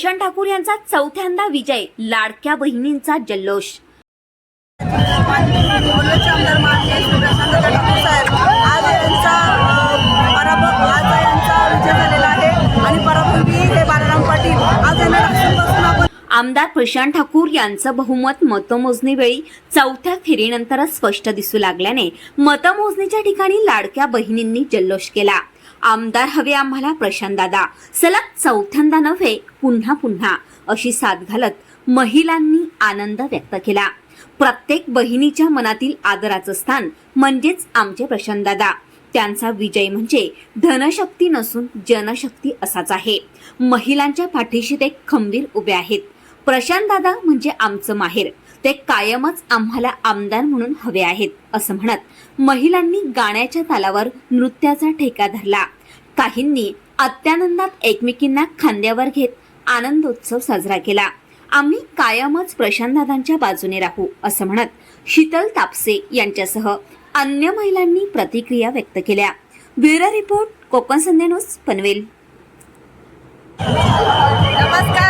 दर्शन ठाकूर यांचा चौथ्यांदा विजय लाडक्या बहिणींचा जल्लोष. आमदार प्रशांत ठाकूर यांचं बहुमत मतमोजणीवेळी चौथ्या फेरीनंतरच स्पष्ट दिसू लागल्याने मतमोजणीच्या ठिकाणी लाडक्या बहिणींनी जल्लोष केला. आमदार हवे आम्हाला प्रशांत दादा. सलग चौथ्यांदा नव्हे पुन्हा पुन्हा अशी साथ घालत महिलांनी आनंद व्यक्त केला. प्रत्येक बहिणीच्या मनातील आदराचं स्थान म्हणजेच आमचे प्रशांत दादा. त्यांचा विजय म्हणजे धनशक्ती नसून जनशक्ती असाच आहे. महिलांच्या पाठीशी ते खंबीर उभे आहेत. प्रशांत दादा म्हणजे आमचं माहेर. ते कायमच आम्हाला आमदार म्हणून हवे आहेत असं म्हणत महिलांनी गाण्याच्या तालावर नृत्याचा ठेका धरला. काहींनी अत्यानंदात एकमेकींना खांद्यावर घेत आनंदोत्सव साजरा केला. आम्ही कायमच प्रशांतदादांच्या बाजूने राहू असं म्हणत शीतल तापसे यांच्यासह अन्य महिलांनी प्रतिक्रिया व्यक्त केल्या. Bureau report Konkan Sandhya news Panvel. नमस्कार.